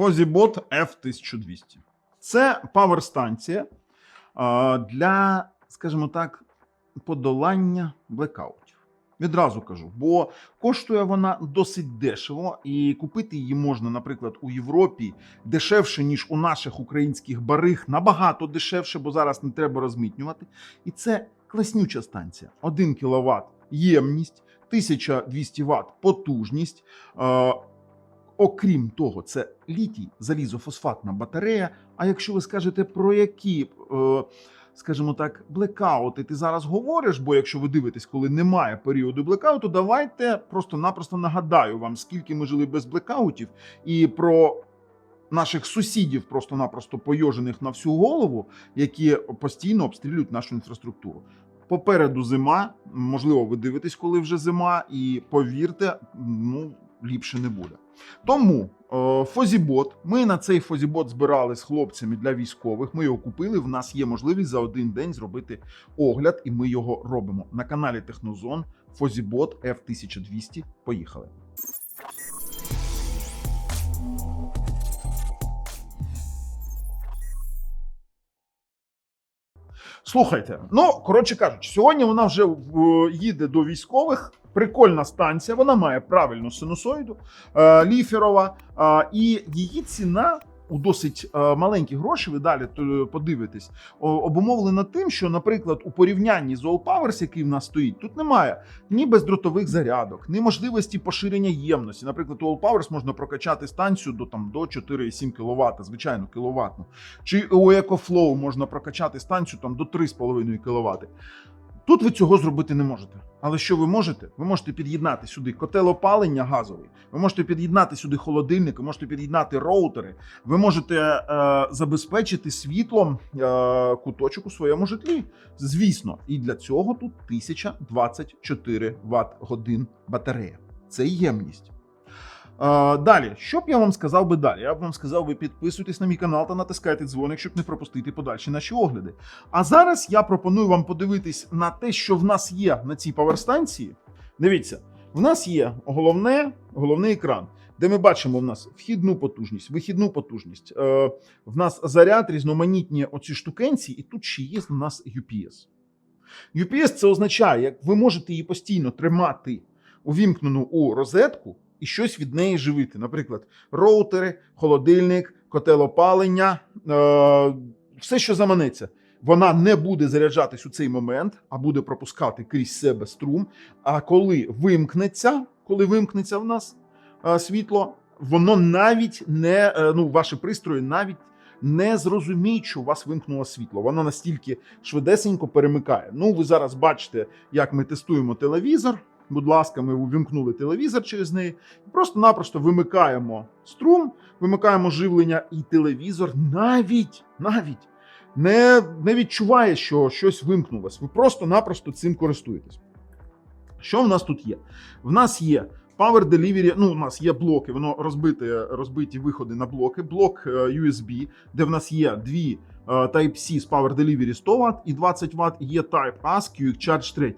Fozibot F1200. Це паверстанція а, для, скажімо так, подолання блекаутів. Відразу кажу, бо коштує вона досить дешево, і купити її можна, наприклад, у Європі дешевше, ніж у наших українських барих, набагато дешевше, бо зараз не треба розмитнювати. І це класнюча станція. 1 кВт ємність, 1200 Вт потужність. Окрім того, це літій залізофосфатна батарея. А якщо ви скажете про які, е, скажімо так, блекаути ти зараз говориш, бо якщо ви дивитесь, коли немає періоду блекауту, давайте просто-напросто нагадаю вам, скільки ми жили без блекаутів, і про наших сусідів, просто-напросто пойожених на всю голову, які постійно обстрілюють нашу інфраструктуру. Попереду зима, можливо, ви дивитесь, коли вже зима, і повірте, ну ліпше не буде. Тому е, Фозібот. Ми на цей Фозібот збирали з хлопцями для військових. Ми його купили. В нас є можливість за один день зробити огляд, і ми його робимо на каналі Технозон. Фозібот F1200. Поїхали. Слухайте, ну коротше кажучи, сьогодні вона вже в- їде до військових. Прикольна станція, вона має правильну синусоїду е, ліферова, е, і її ціна у досить е, маленькі гроші. Ви далі подивитесь, о- обумовлена тим, що, наприклад, у порівнянні з All Powers, який в нас стоїть, тут немає ні бездротових зарядок, ні можливості поширення ємності. Наприклад, у All Powers можна прокачати станцію до там до 4,7 кВт, звичайно, кіловатну. Чи у EcoFlow можна прокачати станцію там до 3,5 кВт. Тут ви цього зробити не можете. Але що ви можете? Ви можете під'єднати сюди котел опалення газовий, ви можете під'єднати сюди холодильник, ви можете під'єднати роутери, ви можете е, забезпечити світлом е, куточок у своєму житлі. Звісно, і для цього тут 1024 Вт годин батарея. Це ємність. Далі, що б я вам сказав би далі? Я б вам сказав, ви підписуйтесь на мій канал та натискайте дзвоник, щоб не пропустити подальші наші огляди. А зараз я пропоную вам подивитись на те, що в нас є на цій паверстанції. Дивіться, в нас є головне, головний екран, де ми бачимо в нас вхідну потужність, вихідну потужність. Е, в нас заряд, різноманітні оці штукенці, і тут ще є в нас UPS. UPS це означає, як ви можете її постійно тримати увімкнену у розетку і щось від неї живити. Наприклад, роутери, холодильник, котел опалення, е, все, що заманеться. Вона не буде заряджатись у цей момент, а буде пропускати крізь себе струм. А коли вимкнеться, коли вимкнеться в нас е, світло, воно навіть не е, ну, ваші пристрої навіть не зрозуміють, що у вас вимкнуло світло. Воно настільки швидесенько перемикає. Ну, ви зараз бачите, як ми тестуємо телевізор. Будь ласка, ми увімкнули телевізор через неї. Просто-напросто вимикаємо струм, вимикаємо живлення, і телевізор навіть навіть не, не відчуває, що щось вимкнулось. Ви просто-напросто цим користуєтесь. Що в нас тут є? В нас є Power Delivery, ну, у нас є блоки, воно розбите, розбиті виходи на блоки, блок е, USB, де в нас є дві е, Type-C з Power Delivery 100 Вт і 20 Вт, є Type-A з Quick Charge 3.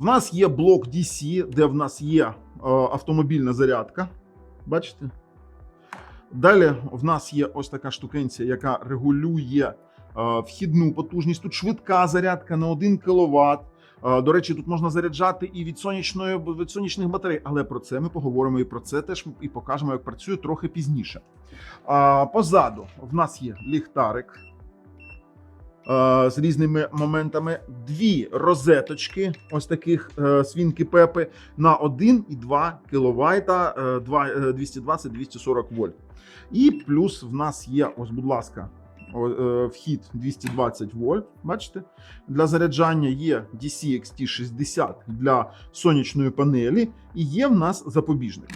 В нас є блок DC, де в нас є е, автомобільна зарядка. Бачите? Далі в нас є ось така штукенція, яка регулює е, вхідну потужність. Тут швидка зарядка на 1 кВт. Е, До речі, тут можна заряджати і від сонячної від сонячних батарей, але про це ми поговоримо і про це теж і покажемо, як працює трохи пізніше. Позаду в нас є ліхтарик з різними моментами. Дві розеточки, ось таких е, свінки пепи на 1,2 кВт, е, два- е, 220-240 вольт. І плюс в нас є, ось, будь ласка, е, вхід 220 вольт. Бачите? Для заряджання є DC XT60 для сонячної панелі, і є в нас запобіжник.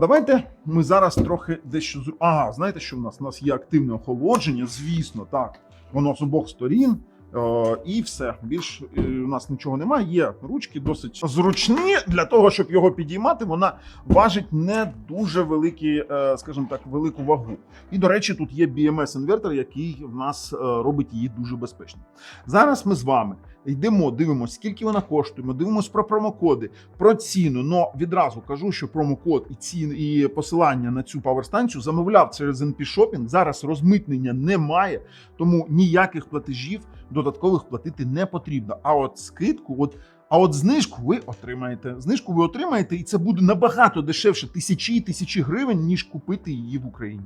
Давайте ми зараз трохи дещо. А, знаєте, що в нас? У нас є активне охолодження, звісно, так. Воно з обох сторін. Е, і все. Більш е, у нас нічого немає. Є ручки досить зручні для того, щоб його підіймати. Вона важить не дуже великі, е, скажімо так, велику вагу. І, до речі, тут є BMS інвертор, який в нас робить її дуже безпечною. Зараз ми з вами Йдемо, дивимося, скільки вона коштує. Ми дивимося про промокоди, про ціну. Но відразу кажу, що промокод і цін і посилання на цю паверстанцію замовляв через NP Shopping. Зараз розмитнення немає, тому ніяких платежів додаткових платити не потрібно. А от скидку, от. А от знижку ви отримаєте. Знижку ви отримаєте, і це буде набагато дешевше тисячі і тисячі гривень, ніж купити її в Україні.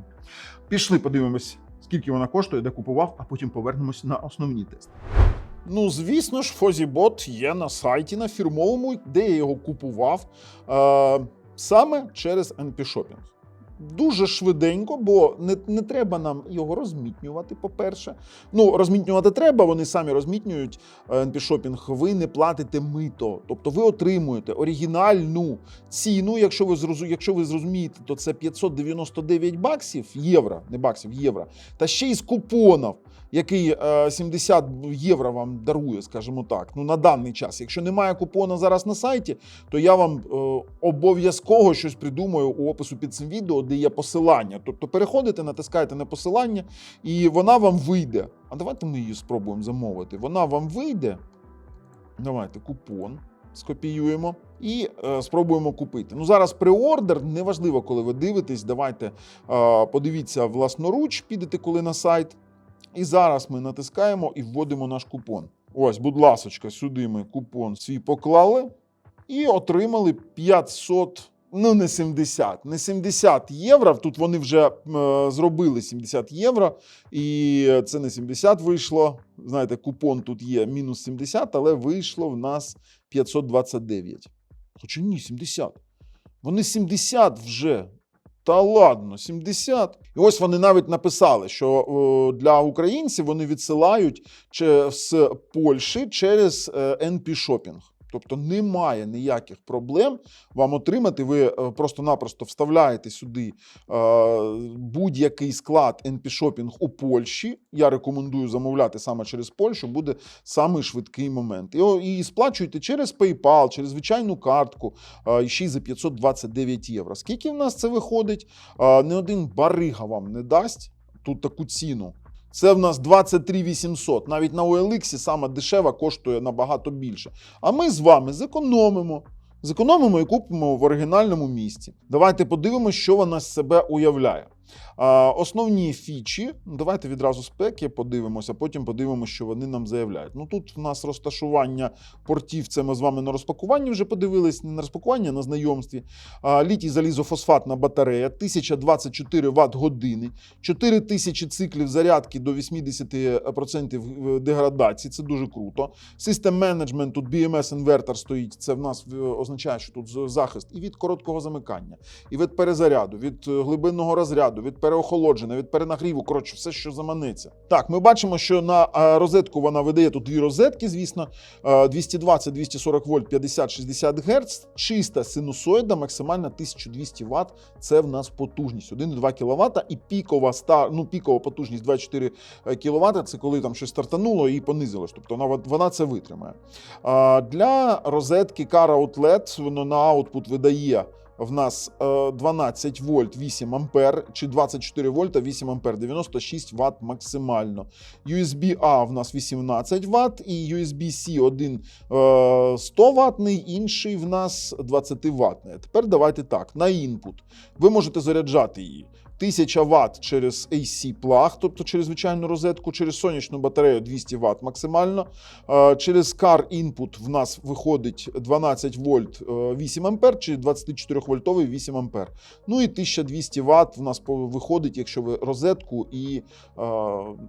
Пішли, подивимось, скільки вона коштує, де купував, а потім повернемось на основні тести. Ну, звісно ж, Фозібот є на сайті на фірмовому, де я його купував е, саме через NP Shopping. Дуже швиденько, бо не, не треба нам його розмітнювати, по-перше. Ну, розмітнювати треба, вони самі розмітнюють е, NP-шопінг, ви не платите мито. Тобто ви отримуєте оригінальну ціну. Якщо ви зрозу, якщо ви зрозумієте, то це 599 баксів євро, не баксів, євро, та ще й з купонів, який е, 70 євро вам дарує, скажімо так. Ну на даний час. Якщо немає купона зараз на сайті, то я вам е, обов'язково щось придумаю у опису під цим відео, де є посилання. Тобто переходите, натискаєте на посилання, і вона вам вийде. А давайте ми її спробуємо замовити. Вона вам вийде. Давайте купон скопіюємо і е, спробуємо купити. Ну зараз преордер, неважливо, коли ви дивитесь. Давайте е, подивіться власноруч, підете коли на сайт. І зараз ми натискаємо і вводимо наш купон. Ось, будь ласочка, сюди ми купон свій поклали і отримали 500. Ну, не 70, не 70 євро. Тут вони вже е, зробили 70 євро, і це не 70 вийшло. Знаєте, купон тут є мінус 70, але вийшло в нас 529. Хоча ні, 70. Вони 70 вже. Та ладно, 70. І ось вони навіть написали, що для українців вони відсилають з Польщі через е, NP Shopping. Тобто немає ніяких проблем вам отримати. Ви е, просто-напросто вставляєте сюди е, будь-який склад NP Shopping у Польщі. Я рекомендую замовляти саме через Польщу, буде самий швидкий момент. І, сплачуєте через PayPal, через звичайну картку, е, ще й за 529 євро. Скільки в нас це виходить? Не один барига вам не дасть тут таку ціну. Це в нас 23 800. Навіть на OLX саме дешева коштує набагато більше. А ми з вами зекономимо. Зекономимо і купимо в оригінальному місці. Давайте подивимося, що вона з себе уявляє. Основні фічі, давайте відразу спеки подивимося, потім подивимося, що вони нам заявляють. Ну тут в нас розташування портів, це ми з вами на розпакуванні вже подивились, не на розпакуванні, а на знайомстві. Літій залізофосфатна батарея, 1024 Вт години, 4000 циклів зарядки до 80% деградації. Це дуже круто. Систем менеджмент, тут BMS інвертор стоїть. Це в нас е, означає, що тут захист і від короткого замикання, і від перезаряду, від е, глибинного розряду, від переохолодження, від перенагріву. Коротше, все, що заманеться. Так, ми бачимо, що на е, розетку вона видає тут дві розетки, звісно, е, 220, 240 вольт, 50-60 Гц, чиста синусоїда, максимальна 1200 Вт. Це в нас потужність 1,2 кВт і пікова ста, ну, пікова потужність 24 кВт. Це коли там щось стартануло і понизилось. Тобто вона, вона це витримає. Для розетки Car Outlet воно на аутпут видає в нас е, 12 вольт 8 ампер чи 24 вольта 8 ампер, 96 Вт максимально. USB-A в нас 18 Вт і USB-C один е, 100 ватний, інший в нас 20 ватний. Тепер давайте так, на інпут. Ви можете заряджати її. 1000 Вт через AC плаг, тобто через звичайну розетку, через сонячну батарею 200 Вт максимально. Е, Через CAR input в нас виходить 12 вольт е, 8 ампер чи 24 вольтовий 8 ампер. Ну і 1200 Вт в нас виходить, якщо ви розетку і е,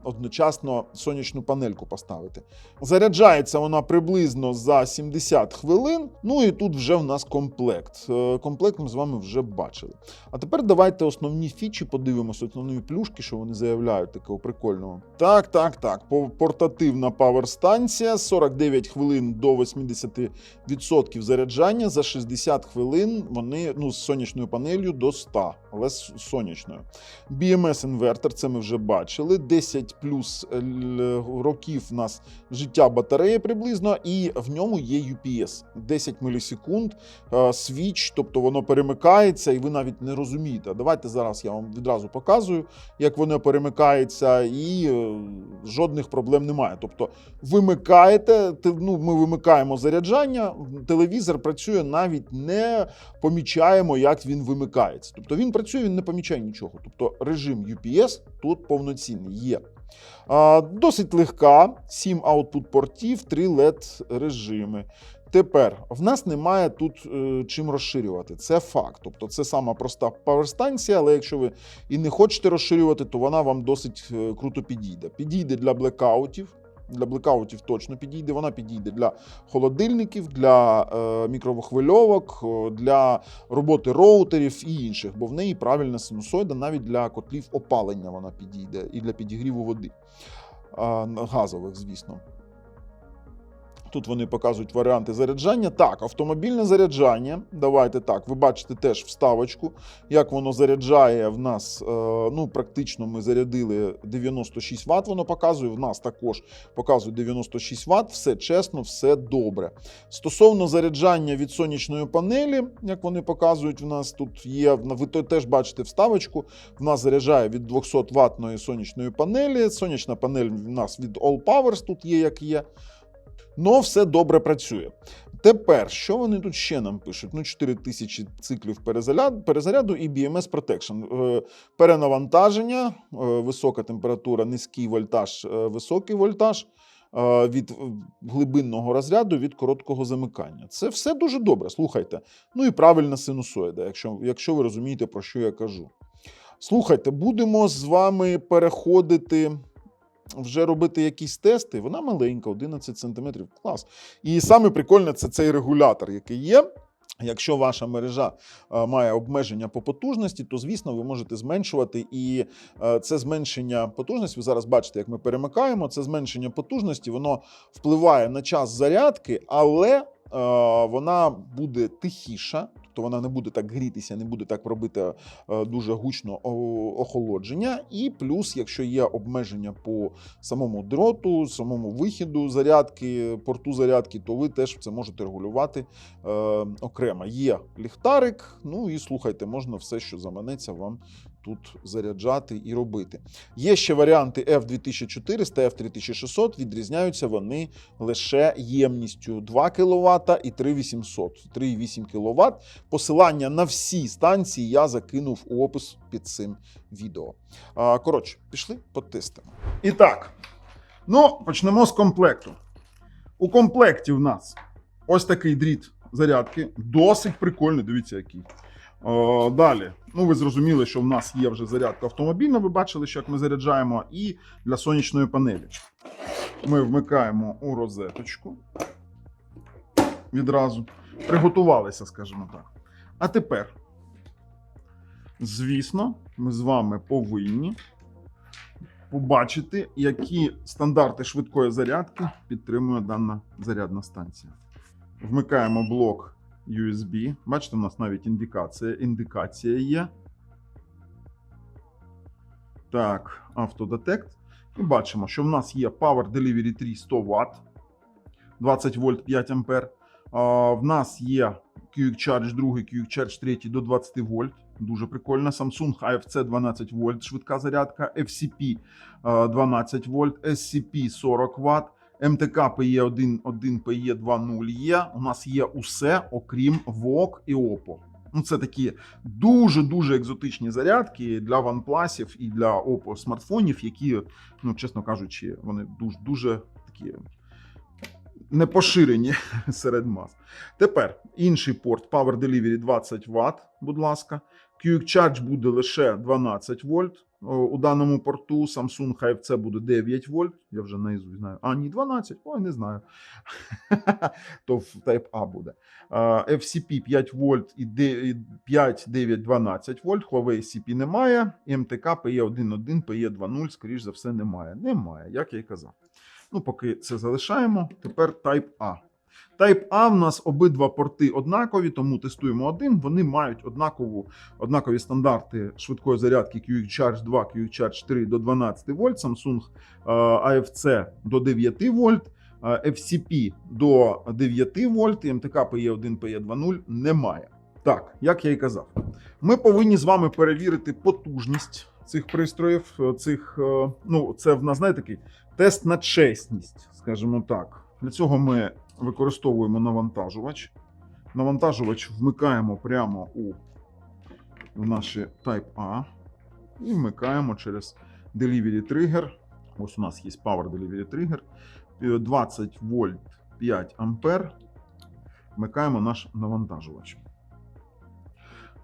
одночасно сонячну панельку поставите. Заряджається вона приблизно за 70 хвилин. Ну і тут вже в нас комплект. Е, Комплект ми з вами вже бачили. А тепер давайте основні фічі подивимося, основні плюшки, що вони заявляють такого прикольного. Так, так, так. По- Портативна паверстанція, 49 хвилин до 80% заряджання. За 60 хвилин вони ну, з сонячною панелью до 100, але з сонячною. BMS інвертор, це ми вже бачили. 10 плюс е, років в нас життя батареї приблизно, і в ньому є UPS 10 мілісекунд, е, свіч, тобто воно перемикається, і ви навіть не розумієте. Давайте зараз я вам відразу показую, як воно перемикається, і е, жодних проблем немає. Тобто, вимикаєте, ну, ми вимикаємо заряджання, телевізор працює, навіть не помічаємо, як він вимикається. Тобто він працює, він не помічає нічого. Тобто режим UPS тут повноцінний є. Досить легка, 7 output портів, 3 LED режими. Тепер в нас немає тут е, чим розширювати. Це факт. Тобто це сама проста паверстанція, але якщо ви і не хочете розширювати, то вона вам досить е, круто підійде. Підійде для блекаутів. Для блекаутів точно підійде. Вона підійде для холодильників, для е, мікрохвильовок, для роботи роутерів і інших, бо в неї правильна синусоїда, навіть для котлів опалення вона підійде і для підігріву води. А, газових, звісно. Тут вони показують варіанти заряджання. Так, автомобільне заряджання. Давайте так, ви бачите теж вставочку, як воно заряджає в нас. е, Ну, практично ми зарядили 96 Вт, воно показує. В нас також показує 96 Вт. Все чесно, все добре. Стосовно заряджання від сонячної панелі, як вони показують, в нас тут є. Ви теж бачите вставочку. В нас заряджає від 200 ватної сонячної панелі. Сонячна панель в нас від All Powers тут є, як є. Ну, все добре працює. Тепер, що вони тут ще нам пишуть? Ну, 4000 циклів перезаряд- перезаряду і BMS Protection. Е, Перенавантаження, е, висока температура, низький вольтаж, е, високий вольтаж від глибинного розряду, від короткого замикання. Це все дуже добре. Слухайте. Ну і правильна синусоїда, якщо, якщо ви розумієте, про що я кажу. Слухайте, будемо з вами переходити вже робити якісь тести. Вона маленька, 11 см. Клас. І саме прикольне це цей регулятор, який є. Якщо ваша мережа е, має обмеження по потужності, то звісно ви можете зменшувати. І е, це зменшення потужності. Ви зараз бачите, як ми перемикаємо. Це зменшення потужності, воно впливає на час зарядки, але е, вона буде тихіша, тобто вона не буде так грітися, не буде так робити е, дуже гучно охолодження. І плюс, якщо є обмеження по самому дроту, самому вихіду зарядки, порту зарядки, то ви теж це можете регулювати е, окремо. Є ліхтарик, ну і слухайте, можна все, що заманеться, вам тут заряджати і робити. Є ще варіанти F2400, F3600, відрізняються вони лише ємністю 2 кВт і 3800, 3,8 кВт. Посилання на всі станції я закинув у опис під цим відео. Коротше, пішли потестимо. І так, ну почнемо з комплекту. У комплекті в нас ось такий дріт зарядки, досить прикольний. Дивіться, який. О, далі, ну ви зрозуміли, що в нас є вже зарядка автомобільна. Ви бачили, що як ми заряджаємо, і для сонячної панелі. Ми вмикаємо у розеточку відразу. Приготувалися, скажімо так. А тепер, звісно, ми з вами повинні побачити, які стандарти швидкої зарядки підтримує дана зарядна станція. Вмикаємо блок USB. Бачите, у нас навіть індикація, індикація є. Так, автодетект. І бачимо, що в нас є Power Delivery 3 100 Вт, 20 вольт 5 ампер. В нас є QX Charge 2, QX Charge 3 до 20 вольт. Дуже прикольно. Samsung AFC 12 вольт, швидка зарядка, FCP е, 12 вольт, SCP 40 Вт, МТК PE1, 1 PE2.0 є. У нас є усе, окрім VOOC і OPPO. Ну, це такі дуже-дуже екзотичні зарядки для OnePlus і для Oppo смартфонів, які, ну, чесно кажучи, вони дуже, дуже такі не поширені серед мас. Тепер інший порт Power Delivery 20 Вт, будь ласка. QX Charge буде лише 12 вольт. У даному порту Samsung HFC буде 9 вольт. Я вже наїзу знаю. А, ні, 12. Ой, не знаю. То в Type A буде. FCP 5 вольт і 5, 9, 12 вольт. Huawei SCP немає. МТК PE11, PE20, скоріш за все, немає. Немає, як я й казав. Ну, поки це залишаємо. Тепер Type A. Type A в нас обидва порти однакові, тому тестуємо один. Вони мають однакову, однакові стандарти швидкої зарядки QX Charge 2, QX Charge 3 до 12 вольт, Samsung е, AFC до 9 вольт, е, FCP до 9 вольт, і МТК PE1, PE2.0 немає. Так, як я і казав, ми повинні з вами перевірити потужність цих пристроїв. е, Цих, ну, це в нас знаєте, такий тест на чесність, скажімо так. Для цього ми використовуємо навантажувач. Навантажувач вмикаємо прямо у в наші Type A і вмикаємо через Delivery Trigger. Ось у нас є Power Delivery Trigger. Е, 20 вольт 5 ампер. Вмикаємо наш навантажувач.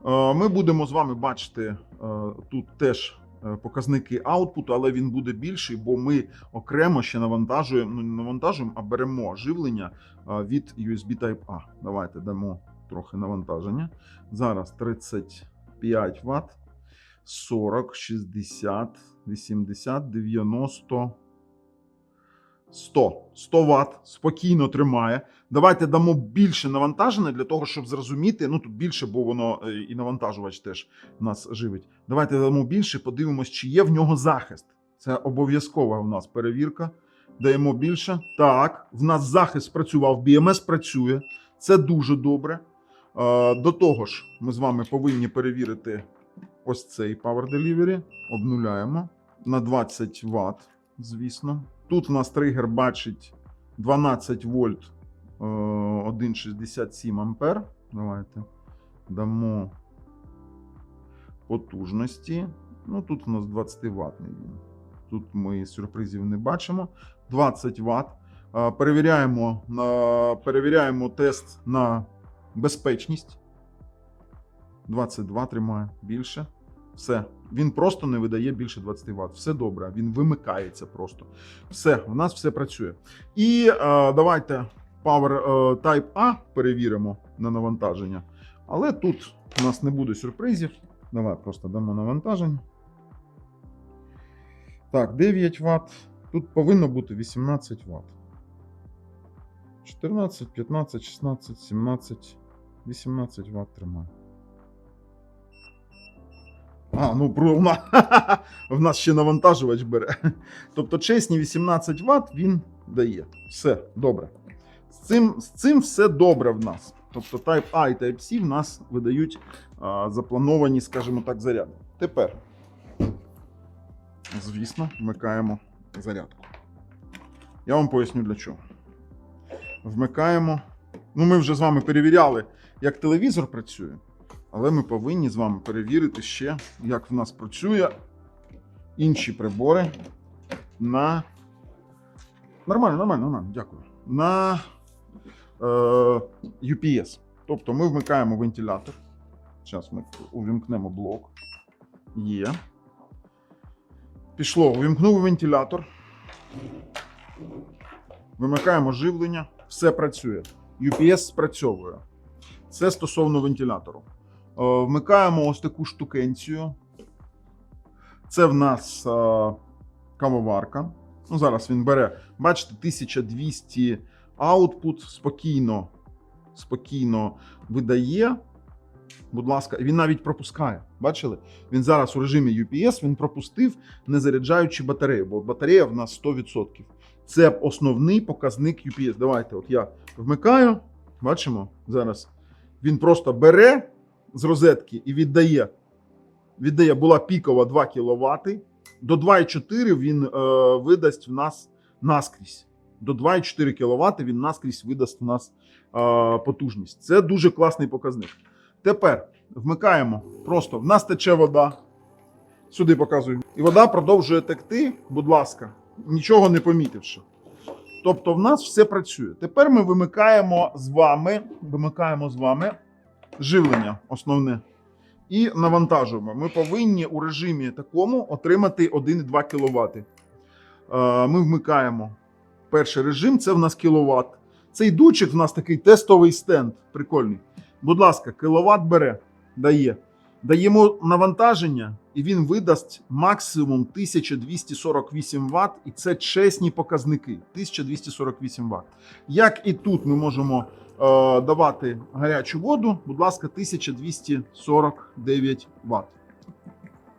Е, Ми будемо з вами бачити е, тут теж е, показники аутпуту, але він буде більший, бо ми окремо ще навантажуємо, ну не навантажуємо, а беремо живлення е, від USB Type-A. Давайте дамо трохи навантаження. Зараз 35 Вт, 40, 60, 80, 90. 100. 100 Вт спокійно тримає. Давайте дамо більше навантаження для того, щоб зрозуміти. Ну тут більше, бо воно е, і навантажувач теж нас живить. Давайте дамо більше, подивимось, чи є в нього захист. Це обов'язкова у нас перевірка. Даємо більше. Так, в нас захист спрацював, BMS працює. Це дуже добре. Е, До того ж, ми з вами повинні перевірити ось цей Power Delivery. Обнуляємо на 20 Вт, звісно. Тут у нас тригер бачить 12 вольт е, 1,67 ампер. Давайте дамо потужності. Ну, тут у нас 20 ватний він. Тут ми сюрпризів не бачимо. 20 Вт. Е, Перевіряємо, перевіряємо тест на безпечність. 22 тримає більше. Все. Він просто не видає більше 20 Вт. Все добре. Він вимикається просто. Все, в нас все працює. І е, давайте Power е, Type A перевіримо на навантаження. Але тут у нас не буде сюрпризів. Давай просто дамо навантаження. Так, 9 Вт. Тут повинно бути 18 Вт. 14, 15, 16, 17, 18 Вт тримає. А, ну про в нас, ще навантажувач бере. Тобто чесні 18 Вт він дає. Все добре. З цим, з цим все добре в нас. Тобто Type A і Type C в нас видають а, заплановані, скажімо так, заряди. Тепер, звісно, вмикаємо зарядку. Я вам поясню для чого. Вмикаємо. Ну, ми вже з вами перевіряли, як телевізор працює. Але ми повинні з вами перевірити ще, як в нас працює інші прибори на. Нормально, нормально, нормально, дякую. На е, UPS. Тобто ми вмикаємо вентилятор. Зараз ми увімкнемо блок. Є. Пішло, увімкнув вентилятор. Вимикаємо живлення. Все працює. UPS спрацьовує. Це стосовно вентилятору. Е, Вмикаємо ось таку штукенцію. Це в нас е, кавоварка. Ну, зараз він бере, бачите, 1200 аутпут спокійно, спокійно видає. Будь ласка, він навіть пропускає. Бачили? Він зараз у режимі UPS він пропустив, не заряджаючи батарею, бо батарея в нас 100%. Це основний показник UPS. Давайте, от я вмикаю. Бачимо зараз. Він просто бере з розетки і віддає. Віддає, була пікова 2 кВт. До 2,4 він е, видасть в нас наскрізь. До 2,4 кВт він наскрізь видасть в нас е, потужність. Це дуже класний показник. Тепер вмикаємо. Просто в нас тече вода. Сюди показую. І вода продовжує текти, будь ласка, нічого не помітивши. Тобто, в нас все працює. Тепер ми вимикаємо з вами, вимикаємо з вами живлення основне і навантажуємо. Ми повинні у режимі такому отримати 1,2 кВт. Е, Ми вмикаємо перший режим, це в нас кіловат. Цей дучик в нас такий тестовий стенд. Прикольний. Будь ласка, кіловат бере, дає. Даємо навантаження, і він видасть максимум 1248 Вт, і це чесні показники. 1248 Вт. Як і тут ми можемо давати гарячу воду, будь ласка, 1249 Вт.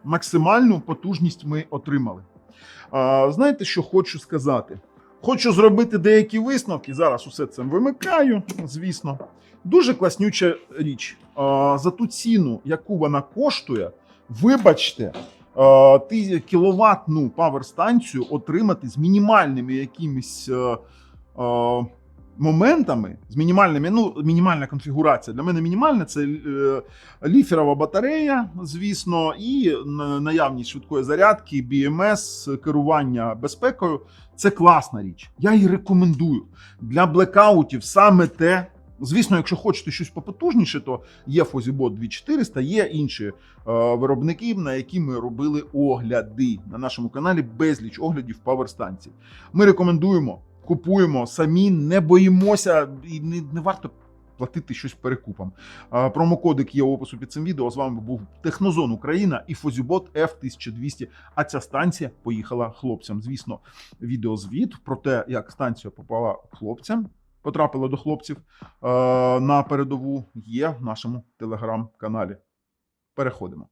Максимальну потужність ми отримали. Е, знаєте, що хочу сказати? Хочу зробити деякі висновки. Зараз усе це вимикаю, звісно. Дуже класнюча річ. За ту ціну, яку вона коштує, вибачте, ти кіловатну паверстанцію отримати з мінімальними якимись. Моментами з мінімальними, ну мінімальна конфігурація. Для мене мінімальна це е, ліферова батарея, звісно, і наявність швидкої зарядки, BMS, керування безпекою. Це класна річ. Я її рекомендую. Для блекаутів саме те. Звісно, якщо хочете щось попотужніше, то є Fozibot 2400, є інші е, виробники, на які ми робили огляди на нашому каналі. Безліч оглядів паверстанцій. Ми рекомендуємо, купуємо самі, не боїмося і не, не варто платити щось перекупам. Промокодик є у опису під цим відео. З вами був Технозон Україна і Фозібот F1200. А ця станція поїхала хлопцям. Звісно, відеозвіт про те, як станція попала хлопцям, потрапила до хлопців на передову, є в нашому телеграм-каналі. Переходимо.